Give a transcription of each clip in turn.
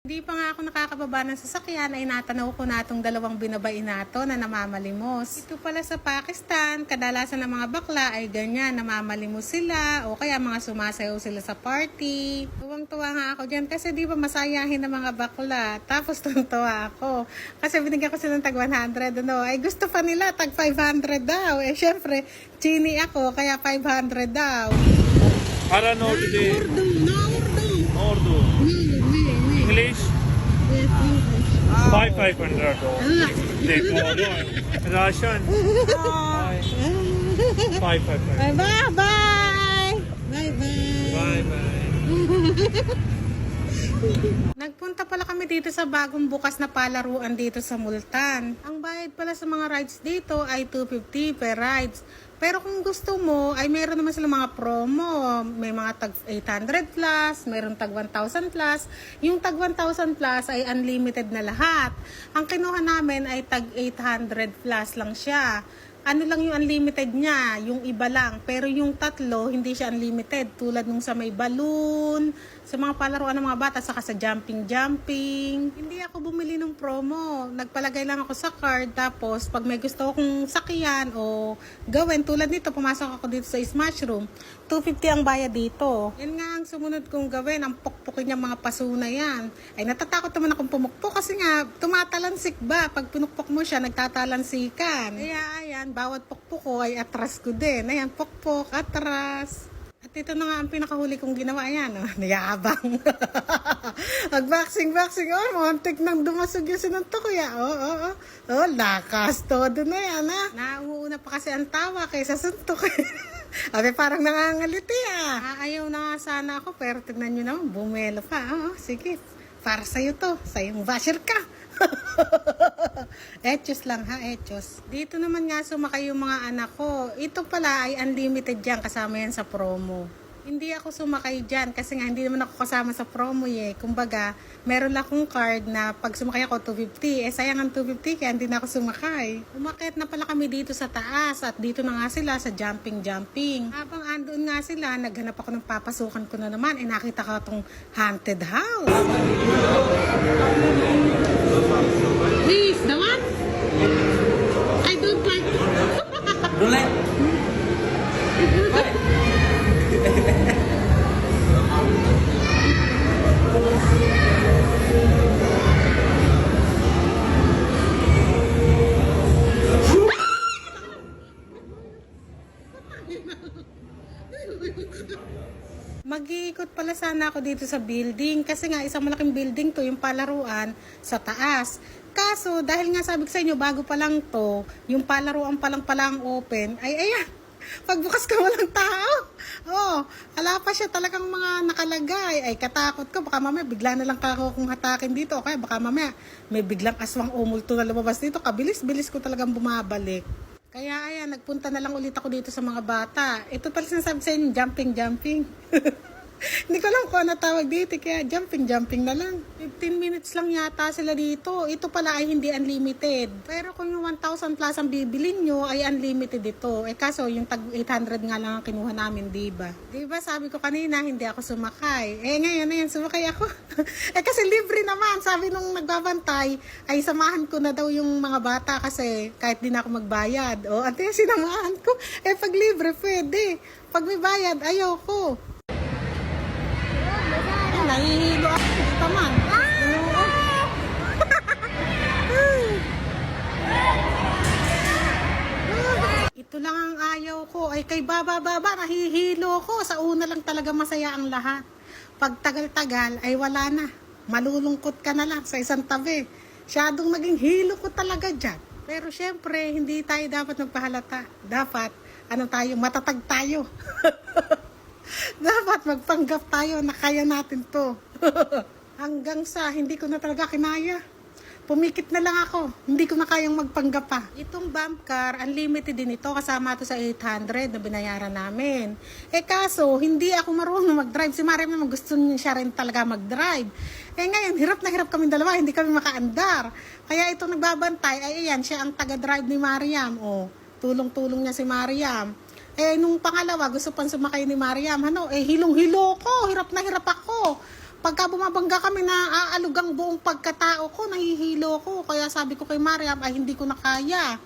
Hindi pa nga ako nakakababa ng sasakyan ay natanaw ko na itong dalawang binabain nato na namamalimos. Ito pala sa Pakistan, kadalasan ng mga bakla ay ganyan, namamalimos sila o kaya mga sumasayaw sila sa party. Tuwang-tuwa nga ako dyan kasi di ba masayahin ng mga bakla. Tapos tuwang-tuwa ako kasi binigyan ko sila ng tag 100 ano. Ay gusto pa nila tag 500 daw. Eh syempre, chini ako kaya 500 daw. Hara no today. English. Yes, English. Five five hundred. देखो ration five five five. Bye bye bye. Bye bye. Bye bye. Nagpunta pala kami dito sa bagong bukas na palaruan dito sa Multan. Ang bayad pala sa mga rides dito ay 250 per rides. Pero kung gusto mo, ay meron naman sila mga promo. May mga tag 800 plus, meron tag 1,000 plus. Yung tag 1,000 plus ay unlimited na lahat. Ang kinuha namin ay tag 800 plus lang siya ano lang yung unlimited niya, yung iba lang. Pero yung tatlo, hindi siya unlimited. Tulad nung sa may balloon, sa mga palaruan ng mga bata, saka sa jumping-jumping. Hindi ako bumili ng promo. Nagpalagay lang ako sa card. Tapos, pag may gusto akong sakyan o gawin, tulad nito, pumasok ako dito sa Smash Room. 250 ang bayad dito. Yan nga ang sumunod kong gawin, ang pukpukin niya mga paso na yan. Ay natatakot naman akong pumukpok kasi nga tumatalansik ba? Pag pinukpok mo siya, nagtatalansikan. Kaya ayan, bawat pukpok ko ay atras ko din. Ayan, pukpok, atras. At ito na nga ang pinakahuli kong ginawa. Ayan, oh, nayabang. Mag-boxing-boxing. Oh, montik nang dumasog yung sinuntok ko. ya. Oh, oh, oh. Oh, lakas. Todo na yan, ha. Nauuna pa kasi ang tawa kaysa suntok. Abi, parang nangangaliti, ah. Ah, Ayaw na nga sana ako, pero tignan nyo naman, bumelo pa. Oo, sige. Para sa'yo to. Sa'yong basher ka. Etos lang ha, etos. Dito naman nga sumakay yung mga anak ko. Ito pala ay unlimited yan, kasama yan sa promo. Hindi ako sumakay dyan kasi nga hindi naman ako kasama sa promo eh. Kumbaga, meron lang akong card na pag sumakay ako 250. Eh sayang ang 250 kaya hindi na ako sumakay. Umakit na pala kami dito sa taas at dito na nga sila sa jumping jumping. Habang andun nga sila, naghanap ako ng papasukan ko na naman. Eh nakita ko itong haunted house. Pala sana ako dito sa building kasi nga isang malaking building to yung palaruan sa taas. Kaso dahil nga sabi ko sa inyo bago pa lang to, yung palaruan pa lang pala ang open, ay ayan, pagbukas ka walang tao. Oh, ala pa siya talagang mga nakalagay. Ay katakot ko, baka mamaya bigla na lang kako kung hatakin dito. O kaya baka mamaya may biglang aswang umulto na lumabas dito. Kabilis-bilis ko talagang bumabalik. Kaya ayan, nagpunta na lang ulit ako dito sa mga bata. Ito pala sinasabi sa inyo, jumping, jumping. Hindi ko alam kung ano tawag dito, kaya jumping, jumping na lang. 15 minutes lang yata sila dito. Ito pala ay hindi unlimited. Pero kung yung 1,000 plus ang bibilin nyo, ay unlimited ito. Eh kaso, yung tag 800 nga lang ang kinuha namin, di ba? Di ba sabi ko kanina, hindi ako sumakay. Eh ngayon, ayan, sumakay ako. eh kasi libre naman. Sabi nung nagbabantay, ay samahan ko na daw yung mga bata kasi kahit di ako magbayad. O, ate, sinamahan ko. Eh pag libre, pwede. Pag may bayad, ayoko. Nahihilo ako. Hindi. Ito lang ang ayaw ko. Ay kay baba baba, nahihilo ko. Sa una lang talaga masaya ang lahat. Pag tagal-tagal, ay wala na. Malulungkot ka na lang sa isang tabi. Siyadong naging hilo ko talaga dyan. Pero syempre, hindi tayo dapat magpahalata. Dapat, ano tayo, matatag tayo. dapat magpanggap tayo na kaya natin to. Hanggang sa hindi ko na talaga kinaya. Pumikit na lang ako. Hindi ko na kayang magpanggap pa. Itong bump car, unlimited din ito. Kasama to sa 800 na binayaran namin. Eh kaso, hindi ako marunong mag-drive. Si Mariam naman gusto niya siya rin talaga mag-drive. Eh ngayon, hirap na hirap kami dalawa. Hindi kami makaandar. Kaya ito nagbabantay. Ay ayan, siya ang taga-drive ni Mariam. Oh, tulong-tulong niya si Mariam. Eh, nung pangalawa, gusto pang sumakay ni Mariam. Ano, eh, hilong-hilo ko. Hirap na hirap ako. pagka bumabangga kami na aalugang buong pagkatao ko, nahihilo ko. Kaya sabi ko kay Mariam, ay hindi ko na kaya.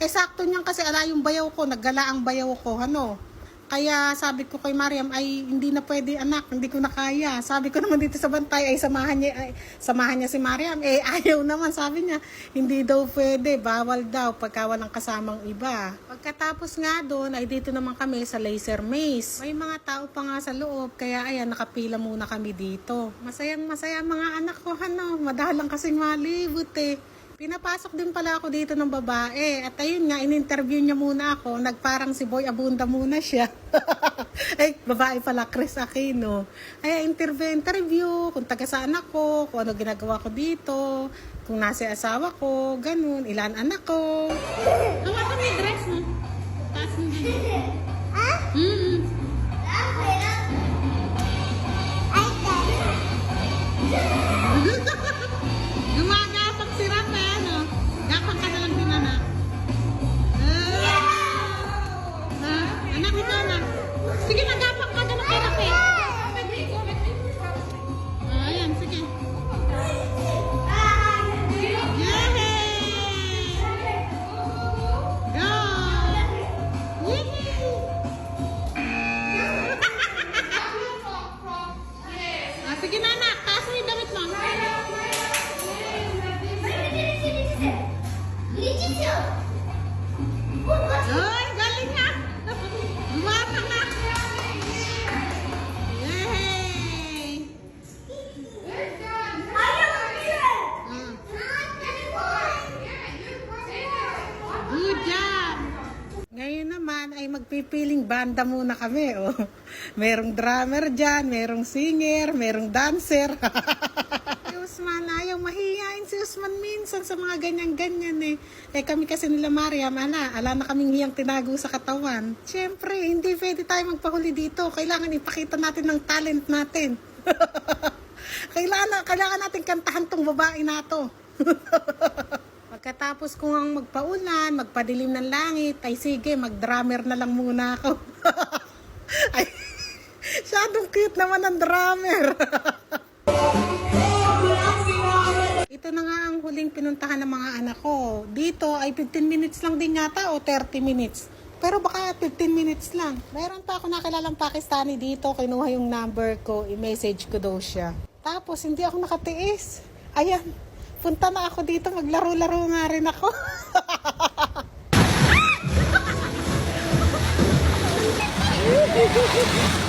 Eh sakto niyan kasi ala yung bayaw ko, naggala ang bayaw ko, ano. Kaya sabi ko kay Mariam, ay hindi na pwede anak, hindi ko na kaya. Sabi ko naman dito sa bantay, ay samahan niya, ay, samahan niya si Mariam. Eh ayaw naman, sabi niya, hindi daw pwede, bawal daw pagka walang kasamang iba. Pagkatapos nga doon, ay dito naman kami sa laser maze. May mga tao pa nga sa loob, kaya ayan, nakapila muna kami dito. Masayang masaya mga anak ko, ano, madalang kasing malibot eh. Pinapasok din pala ako dito ng babae. At ayun nga, in-interview niya muna ako. Nagparang si Boy Abunda muna siya. Ay, babae pala, Chris Aquino. Ay, interview, interview, kung taga saan ako, kung ano ginagawa ko dito, kung nasa asawa ko, ganun, ilan anak ko. Gawa ka may dress mo. Taas mo magpipiling banda muna kami. Oh. Merong drummer dyan, merong singer, merong dancer. si Usman, ayaw mahihain si Usman minsan sa mga ganyan-ganyan eh. Eh kami kasi nila Mariam, ala, ala na kaming hiyang tinago sa katawan. Siyempre, hindi pwede tayo magpahuli dito. Kailangan ipakita natin ng talent natin. kailangan, kailangan natin kantahan tong babae na to. Pagkatapos ko ang magpaulan, magpadilim ng langit, ay sige, mag-drummer na lang muna ako. ay, syadong cute naman ang drummer. Ito na nga ang huling pinuntahan ng mga anak ko. Dito ay 15 minutes lang din yata o 30 minutes. Pero baka 15 minutes lang. Mayroon pa ako nakilalang Pakistani dito. Kinuha yung number ko. I-message ko daw siya. Tapos hindi ako nakatiis. Ayan. Punta na ako dito. Maglaro-laro nga rin ako.